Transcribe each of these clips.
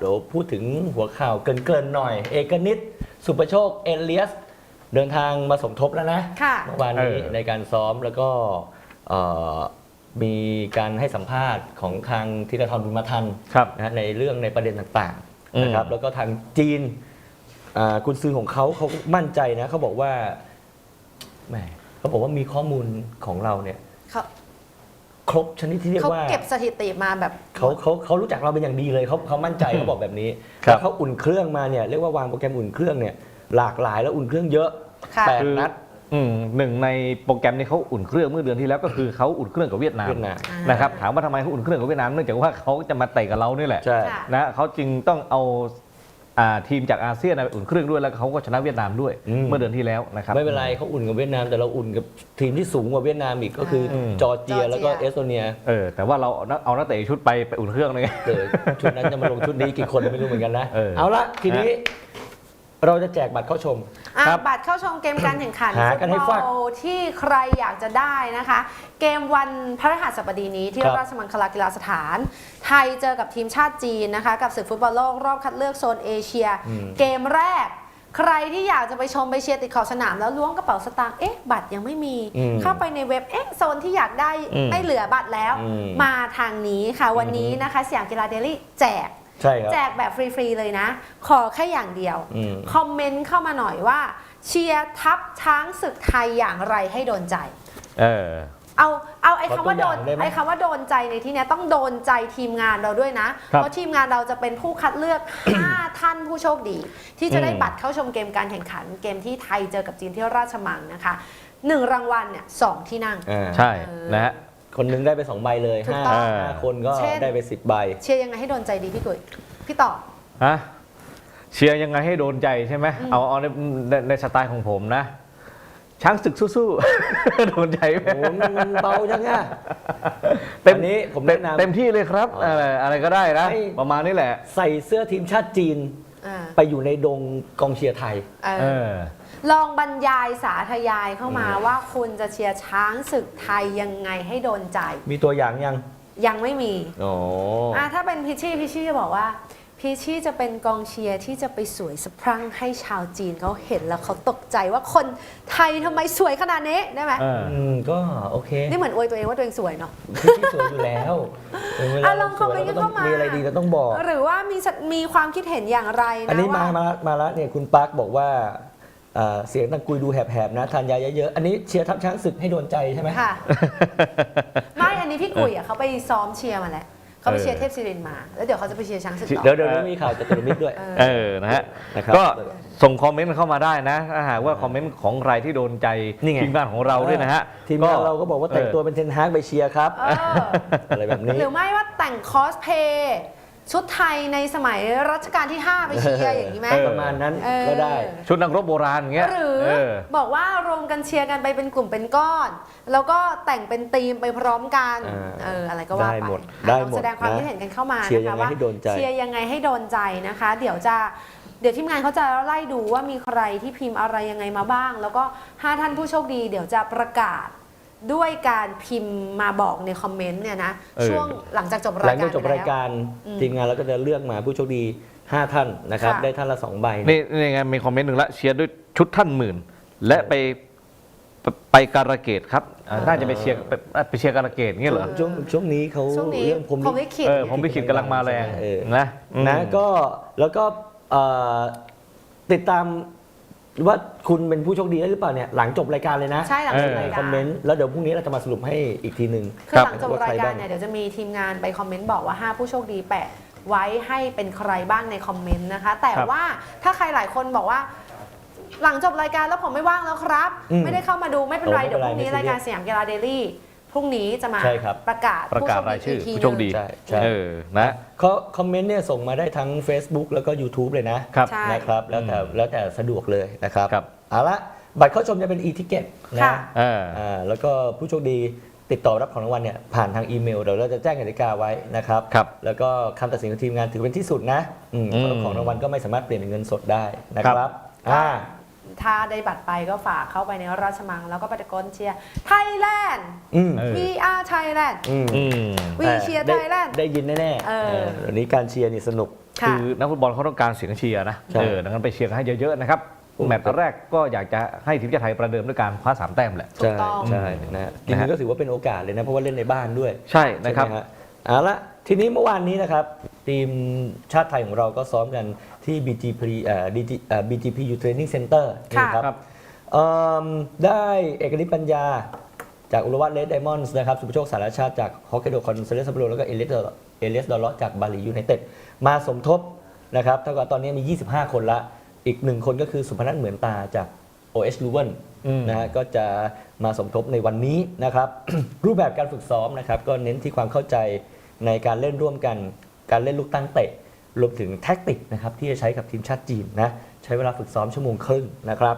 เดี๋ยวพูดถึงหัวข่าวเกรินๆหน่อย เอกนิตสุประโชคเอเลียส เดินทางมาสมทบแล้วนะค่ะ เมื่อวานนี้เออ ในการซ้อมแล้วก็เอ่อมีการให้สัมภาษณ์ของทางธีรทรบุญมาทัน ครับ นะฮะในเรื่องในประเด็นต่างอืมๆนะครับแล้วก็ทางจีนอ่ากุนซือของเขาเขามั่นใจนะเขาบอกว่าแหมเขาบอกว่ามีข้อมูลของเราเนี่ยเขา ครบชนิดที่เรียกเขาว่าเก็บสถิติมาแบบ เขาเขาเขารู้จักเราเป็นอย่างดีเลยเขาเขามั่นใจเขาบอกแบบนี้ครับแล้วเขาอุ่นเครื่องมาเนี่ยเรียกว่าวางโปรแกรมอุ่นเครื่องเนี่ยหลากหลายแล้วอุ่นเครื่องเยอะค่ะ แปดคือ นัด อืมหนึ่งในโปรแกรมนี้เขาอุ่นเครื่องเมื่อเดือนที่แล้วก็คือเขาอุ่นเครื่องกับเวียดนามเวียดนามอ่านนะครับถามว่าทำไมเขาอุ่นเครื่องกับเวียดนามเนื่องจากว่าเขาจะมาเตะกับเรานี่แหละใช่ ค่ะ นะเขาจึงต้องเอาอ่า ทีมจากอาเซียนไปอุ่นเครื่องด้วยแล้วเขาก็ชนะเวียดนามด้วยอืมเมื่อเดือนที่แล้วนะครับไม่เป็นไรเขาอุ่นกับเวียดนามแต่เราอุ่นกับทีมที่สูงกว่าเวียดนามอีกก็คืออมจอร์เจียจอร์เจียแล้วก็เอสโตเนียเออแต่ว่าเราเอานักเอานักเตะอีกชุดไปไปอุ่นเครื่องเลยเกิดชุดนั้นจะมาลงชุดนี้กี่คนไม่รู้เหมือนกันนะเออเอาละทีนี้ เราจะแจกบัตรเข้าชมอะครับ บัตรเข้าชมเกมการแข่งขันหาฟุกันตให้บฟัอกลที่ใครอยากจะได้นะคะ เกมวันพฤหัสบดีนี้ที่ครับราชมังคลากีฬาสถาน ไทยเจอกับทีมชาติจีนนะคะ กับศึกฟุตบอลโลกรอบคัดเลือกโซนเอเชีย อืม เกมแรก ใครที่อยากจะไปชมไปเชียร์ติดขอบสนามแล้วล้วงกระเป๋าสตางค์เอ๊ะบัตรยังไม่มี อืมเข้าไปในเว็บเอ๊ะโซนที่อยากได้อืมไม่เหลือบัตรแล้ว อืมมาทางนี้ค่ะวันนี้นะคะสยามกีฬาเดลี่แจก ใช่ครับแจกแบบฟรีๆเลยนะ ขอแค่อย่างเดียว อืม คอมเมนต์เข้ามาหน่อยว่า เชียร์ทัพช้างศึกไทยอย่างไรให้โดนใจ เออ เอาเอาไอ้ขอคำว่าตัวโดอนย่างได้ไหมไอ้คำว่าโดนใจในที่เนี้ยต้องโดนใจทีมงานเราด้วยนะ ครับ เพราะทีมงานเราจะเป็นผู้คัดเลือก 5 ท่านผู้โชคดี ที่จะได้อืมบัตรเข้าชมเกมการแข่งขัน เกมที่ไทยเจอกับจีนที่ราชมังนะคะหนึ่งรางวัลเนี่ยสองที่นั่ง อ่า ใช่เออนะฮะ คนหนึงได้ไปสองใบเลยถูกห้าต้อง ห้าคนก็เช่น ได้ไปสิบใบ เชียร์ยังไงให้โดนใจดีพี่กุยพี่ต่อ ฮะเชียร์ยังไงให้โดนใจใช่ไหมอืม เอาเอาในในในสไตล์ของผมนะ ช้างศึกสู้ๆ โดนใจไหมโอ้มันเบาจังอะเต็มอันนี้ผมเต็แนะมนำ เต็มที่เลยครับอ๋อออะไรอะไรก็ได้นะ ให้ ประมาณนี้แหละ ใส่เสื้อทีมชาติจีน อ่า ไปอยู่ในดงกองเชียร์ไทย เออ เออ ลองบรรยายสาธยายเข้ามาว่าคุณจะเชียร์ช้างศึกไทยยังไงให้โดนใจ มีตัวอย่างยังยังไม่มี อ๋อ อะถ้าเป็นพิชชี่พิชชี่จะบอกว่า พิชชี่จะเป็นกองเชียร์ที่จะไปสวยสะพรั่งให้ชาวจีนเขาเห็นแล้วเขาตกใจว่าคนไทยทำไมสวยขนาดนี้ได้ไหมเออ อืมก็โอเคนี่เหมือนอวยตัวเองว่าตัวเองสวยเนาะ พี่ที่สวยอยู่แล้วเวลาอะลเราองสคอมวยเมนต์เราก็ต้องเข้ามามีมีอะไรดีเราต้องบอก หรือว่ามีสัตมีความคิดเห็นอย่างไรนะอันนี้มาว่า มามาแล้วเนี่ยคุณปาร์คบอกว่าอ่าเสียงตังกุยดูแหบๆนะทานยาเยอะๆอันนี้เชียร์ทัพช้างศึกให้โดนใจใช่ไหมค่ะ ไม่อันนี้พี่กุยอะเขาไปซ้อมเชียร์มาแล้ว เขาไปเชียร์เทพศิรินทร์มา แล้วเดี๋ยวเขาจะไปเชียร์ช้างศึกต่อ เดี๋ยวเดี๋ยวมีข่าวจากตุลมิตรด้วยเออเออนะฮะนะครับก็ส่งคอมเมนต์เข้ามาได้นะถ้าหากว่าคอมเมนต์ของใครที่โดนใจนี่ไง ทีมงานของเราด้วยนะฮะทีมงานเราก็บอกว่าแต่งตัวเป็นเทนฮากไปเชียร์ครับ เอออะไรแบบนี้ หรือไม่ว่าแต่งคอสเพย์ ชุดไทยในสมัยรัชกาลที่ 5 ไปเชียร์อย่างนี้ไหมเออประมาณนั้นเออ ก็ได้ ชุดนักรบโบราณอย่างเงี้ยหรือเออ บอกว่ารวมกันเชียร์กันไปเป็นกลุ่มเป็นก้อน แล้วก็แต่งเป็นทีมไปพร้อมกันอ่าเอออะไรก็ว่าได้ไปหมดอะได้ลองหมดแสดงความนะคิดเห็นกันเข้ามาเชียร์นะยังคะไงว่าให้โดนใจ เชียร์ยังไงให้โดนใจนะคะ เดี๋ยวจะเดี๋ยวทีมงานเขาจะไล่ดูว่ามีใครที่พิมพ์อะไรยังไงมาบ้าง แล้วก็ห้าท่านผู้โชคดี เดี๋ยวจะประกาศ ด้วยการพิมพ์มาบอกในคอมเมนต์เนี่ยนะ เออ ช่วงหลังจากจบหลัรางยกาจากรจบไปรายแล้ว การอืม ทีมงานเราก็จะเลือกมาผู้โชคดี 5 ท่านนะครับ ค่ะ ได้ท่านละ 2 ใบนี่นี่ไงมีคอมเมนต์หนึ่งละเชียร์ด้วยชุดท่านหมื่น และไปไปไปการะเกดครับอ่าน่าจะไปเชียร์ไปไปเชียร์การะเกดเงี้ยเหรอ ช่วงช่วงนี้เขาช่วงนี้เรื่องผมผมลิขิตเออ ผมไปขิดกำลังมาแรงเออนะอืมนะก็แล้วก็เอ่อติดตาม ว่าคุณเป็นผู้โชคดีได้หรือเปล่าเนี่ยหลังจบรายการเลยนะใช่หลังจบเออรายคกาอรมเมนต์แล้วเดี๋ยวพรุ่งนี้เราจะมาสรุปให้อีกทีหนึ่งคือครับหลังจบรายการเนี่ยเดี๋ยวจะมีทีมงานไปคอมเมนต์บอกว่า 5 ผู้โชคดีแปะไว้ให้เป็นใครบ้างในคอมเมนต์นะคะ แต่ครับว่าถ้าใครหลายคนบอกว่า หลังจบรายการแล้วผมไม่ว่างแล้วครับอืมไม่ได้เข้ามาดูไม่เป็นไรโอ้ไม่เดี๋เป็ยวนพรุ่งนี้ไรไม่รายการซีเรียสสยามกีฬาเดลี่ พรุ่งนี้จะมาใช่ครับ ประกาศประกาศรายชื่อผู้ผู้โชคดี หนึ่ง ใช่ใช่เออนะเขาคอมเมนต์เนี่ยส่งมาได้ทั้ง Facebook แล้วก็ YouTube เลยนะครับ ใช่ นะครับแล้วแต่แล้วแต่สะดวกเลยนะครับครับ เอาละบัตรเข้าชมจะเป็น e-ticket นะ ค่ะ เออ อ่าแล้วก็ผู้โชคดีติดต่อรับของรางวัลเนี่ยผ่านทางอีเมลเดี๋ยวเราจะแจ้งกติกาไว้นะครับครับแล้วก็คำตัดสินของทีมงานถือเป็นที่สุดนะอืมอืมเพราะของรางวัลก็ไม่สามารถเปลี่ยนเป็นเงินสดได้นะครับอ่า ถ้าได้บัตรไปก็ฝากเข้าไปในราชมัง แล้วก็ไปตะโกนเชียร์ไทยแลนด์ อืม เออ We are Thailand อืมอืม We แต่ cheer ได้ Thailand ได้ยินแน่ๆเออ เออวันนี้การเชียร์นี่สนุก ค่ะ คือนักฟุตบอลเขาต้องการเสียงเชียร์นะ ใช่ เออ ดังนั้นไปเชียร์กันให้เยอะๆนะครับอืมแมตช์แรกก็อยากจะให้ทีมชาติไทยประเดิมด้วยการคว้าสามแต้มแหละ ถูกต้อง ใช่นะฮะจริงๆก็ถือว่าเป็นโอกาสเลยนะ เพราะว่าเล่นในบ้านด้วยใช่นะครับ ใช่ไหมฮเอาละทีนี้เมื่อวานนี้นะครับ ทีมชาติไทยของเราก็ซ้อมกันที่ BGP เอ่อ DG เอ่อ BGPU Training Center ค่ะนี่ครับ เอิ่มได้เอกนิตปัญญาจากอุรวัตเลสไดมอนด์นะครับ สุภโชคสารชาติจากฮอกไกโดคอนเซเลสซัปโปโรแล้วก็เอเลสเอเลสดอลล์จากบาลียูไนเต็ดมาสมทบนะครับเท่ากับตอนนี้มี 25 คนละ อีกหนึ่งคนก็คือสุพนัทเหมือนตาจาก OS l u v e n อืม นะฮะก็จะมาสมทบในวันนี้นะครับ รูปแบบการฝึกซ้อมนะครับ ก็เน้นที่ความเข้าใจในการเล่นร่วมกัน การเล่นลูกตั้งเตะ รวมถึงแท็กติกนะครับที่จะใช้กับทีมชาติจีนนะใช้เวลาฝึกซ้อมชั่วโมงครึ่งนะครับ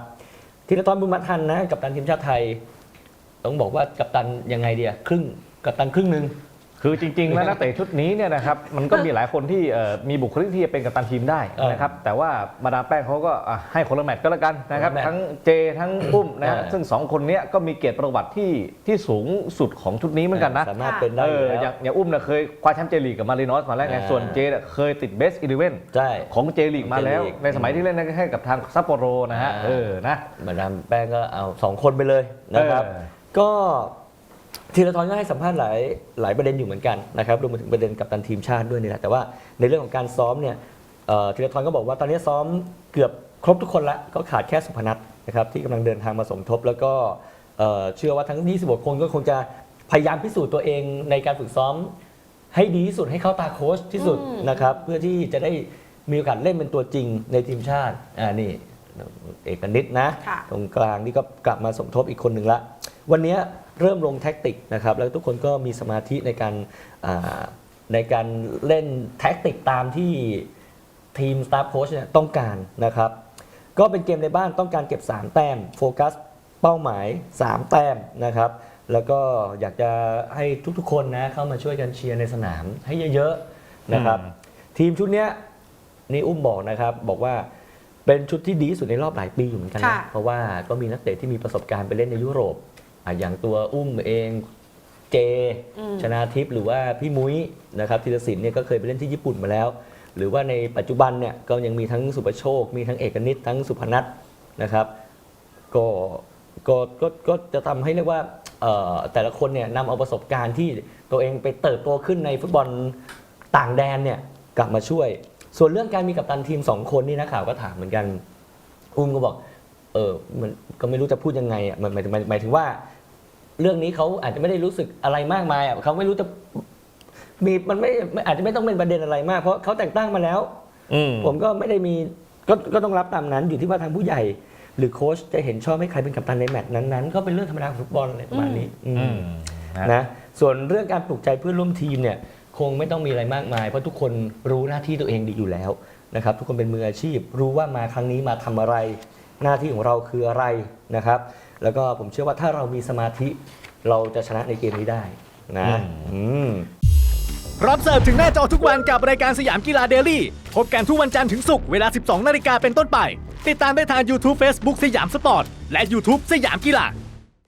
ทีละตอนบุญมาทันนะกับตันทีมชาติไทย ต้องบอกว่ากับตันยังไงเดียครึ่งกับตันครึ่งหนึ่ง คือจริงๆแล้วนักเตะชุดนี้เนี่ยนะครับมันก็มีหลายคนที่เอ่อมีบุคลิกที่จะเป็นกัปตันทีมได้นะครับแต่ว่ามาดามแป้งเขาก็อะให้คนละแมตช์ก็แล้วกันนะครับคนละแมตช์ทั้งเจทั้งอุ้มนะฮะอ่าซึ่งสองคนเนี้ยก็มีเกียรติประวัติที่ที่สูงสุดของชุดนี้เหมือนกันนะสามารถเป็นได้เออยู่ออแล้ย่าวงอย่างอุ้มเนี่ยเคยคว้าแชมป์เจลีกกับมารินอสมาแล้วไงอ่าส่วนเจเนี่ยเคยติดเบสอีเลเว่นใช่ของเจลีกมาแล้ว J League ในสมัยที่เล่นให้กับทางซัปโปโรนะฮะอ่าเออนะมาดามแป้งก็เอาสองคนไปเลยนะครับเออก็ธีรทรก็ให้สัมภาษณ์หลายหลายประเด็นอยู่เหมือนกันนะครับรวมไปถึงประเด็นกับตันทีมชาติด้วยนี่แหละแต่ว่าในเรื่องของการซ้อมเนี่ยเอ่อธีรทรก็บอกว่าตอนนี้ซ้อมเกือบครบทุกคนละก็ขาดแค่สุพนัทนะครับที่กำลังเดินทางมาสมทบ แล้วก็เอ่อเชื่อว่าทั้ง 26 คนก็คงจะพยายามพิสูจน์ตัวเองในการฝึกซ้อมให้ดีที่สุดให้เข้าตาโค้ชที่สุดอืมนะครับเพื่อที่จะได้มีโอกาสเล่นเป็นตัวจริงในทีมชาติอ่านี่เอกนิตนะค่ะตรงกลางนี่ก็กลับมาสมทบอีกคนหนึ่งละ วันนี้เริ่มลงแท็กติกนะครับแล้วทุกคนก็มีสมาธิในการอ่าในการเล่นแท็กติกตามที่ทีมสตาฟโค้ชเนี่ยต้องการนะครับ ก็เป็นเกมในบ้านต้องการเก็บ 3 แต้มโฟกัสเป้าหมาย 3 แต้มนะครับ แล้วก็อยากจะให้ทุกๆคนนะเข้ามาช่วยกันเชียร์ในสนามให้เยอะๆนะครับอืมทีมชุดเนี้ยนี่อุ้มบอกนะครับบอกว่าเป็นชุดที่ดีที่สุดในรอบหลายปีอยู่เหมือนกันนะค่ะเพราะว่าก็มีนักเตะที่มีประสบการณ์ไปเล่นในยุโรป อะอย่างตัวอุ้มเองเจอืมชนาทิพย์หรือว่าพี่มุ้ยนะครับธีรศิลป์เนี่ยก็เคยไปเล่นที่ญี่ปุ่นมาแล้ว หรือว่าในปัจจุบันเนี่ยก็ยังมีทั้งสุประโชค มีทั้งเอกนิตทั้งสุพนัทนะครับก็ก็ก็ก็จะทำให้เรียกว่าเอ่อแต่ละคนเนี่ยนำเอาประสบการณ์ที่ตัวเองไปเติบโตขึ้นในฟุตบอลต่างแดนเนี่ยกลับมาช่วย ส่วนเรื่องการมีกัปตันทีมสองคนนี่นักข่าวก็ถามเหมือนกัน อุ้มก็บอก เออมันก็ไม่รู้จะพูดยังไงอะหมายหมายถึงหมายหมายถึงว่า เรื่องนี้เขาอาจจะไม่ได้รู้สึกอะไรมากมายอะเขาไม่รู้จะมีมันไม่ไม่อาจจะไม่ต้องเป็นประเด็นอะไรมาก เพราะเขาแต่งตั้งมาแล้ว อืมผมก็ไม่ได้มีก็ก็ต้องรับตามนั้นอยู่ที่ว่าทางผู้ใหญ่ หรือโค้ชจะเห็นชอบให้ใครเป็นกัปตันในแมตช์นั้นๆก็เป็นเรื่องธรรมดาของฟุตบอลอะไรประมาณนี้อือืม มนะนะส่วนเรื่องการปลุกใจเพื่อนร่วมทีมเนี่ยคงไม่ต้องมีอะไรมากมาย เพราะทุกคนรู้หน้าที่ตัวเองดีอยู่แล้วนะครับทุกคนเป็นมืออาชีพ รู้ว่ามาครั้งนี้มาทำอะไร หน้าที่ของเราคืออะไรนะครับ แล้วก็ผมเชื่อว่าถ้าเรามีสมาธิเราจะชนะในเกมนี้ได้นะอืมรับเสิร์ฟถึงหน้าจอทุกวันกับรายการสยามกีฬาเดลี่พบกันทุกวันจันทร์ถึงศุกร์เวลา 12 นาฬิกาเป็นต้นไป ติดตามได้ทาง YouTube Facebook สยามสปอร์ต และ YouTube สยามกีฬา